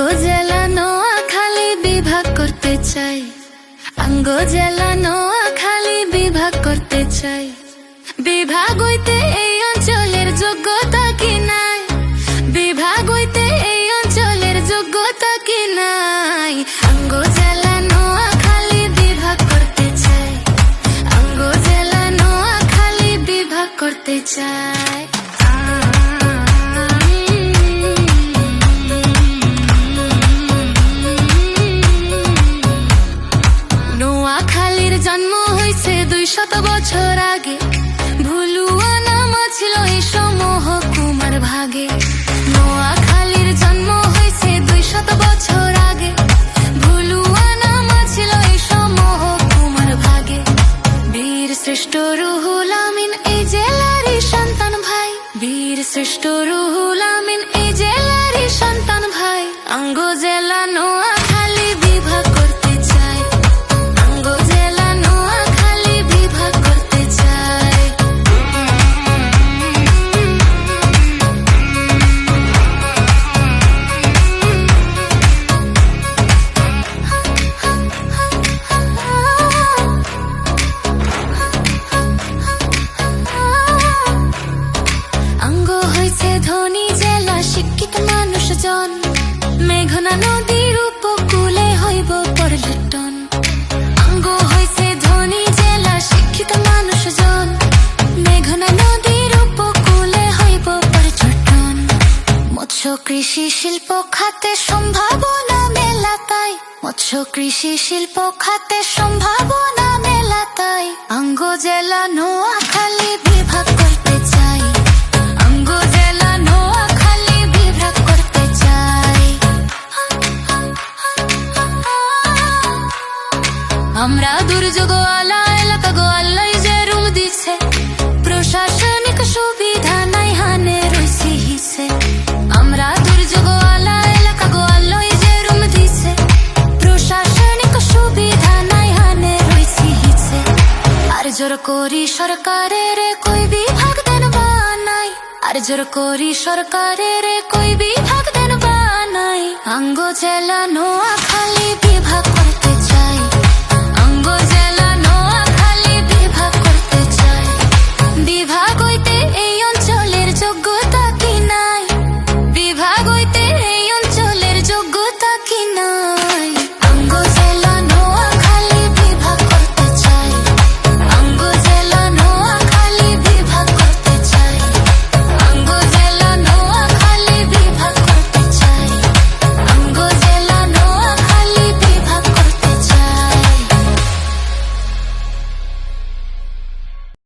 আঙ্গো জেলানো খালি বিভাগ করতে চাই। আঙ্গো জেলানো খালি বিভাগ করতে চাই। বিভাগ হইতে এই অঞ্চলের যোগ্যতা কি নাই? বিভাগ হইতে এই অঞ্চলের যোগ্যতা কি নাই? আঙ্গো জেলানো খালি বিভাগ করতে চাই। আঙ্গো জেলানো খালি বিভাগ করতে চাই। দুই শত বছর আগে ভুলুয়া নাম ছিল এই সমূহ কুমার ভাগে। নোয়াখালীর জন্ম হয়েছে দুই শত বছর আগে। ভুলুয়া নাম ছিল এই সমূহ কুমার ভাগে। বীর শ্রেষ্ঠ রুহুল আমিন, এই জেলারই সন্তান ভাই। বীর শ্রেষ্ঠ রুহুল মৎস্য কৃষি শিল্প খাতে সম্ভাবনা মেলা তাই। মৎস্য কৃষি শিল্প খাতে সম্ভাবনা মেলা তাই। অঙ্গ জেলা নোয়াখালী বিভাগ করতে চাই। অঙ্গ জেলা নোয়াখালী বিভাগ করতে চাই। আমরা দুর্যোগ আলা এলাকা গো আল্লাহ যে রুম দিছে জোর করি সরকারের কই বিভাগ দেন বানাই আর জোর করি সরকারের কই বিভাগ দেন বানাই আঙ্গ জেলা নোয়াখালী বিভাগ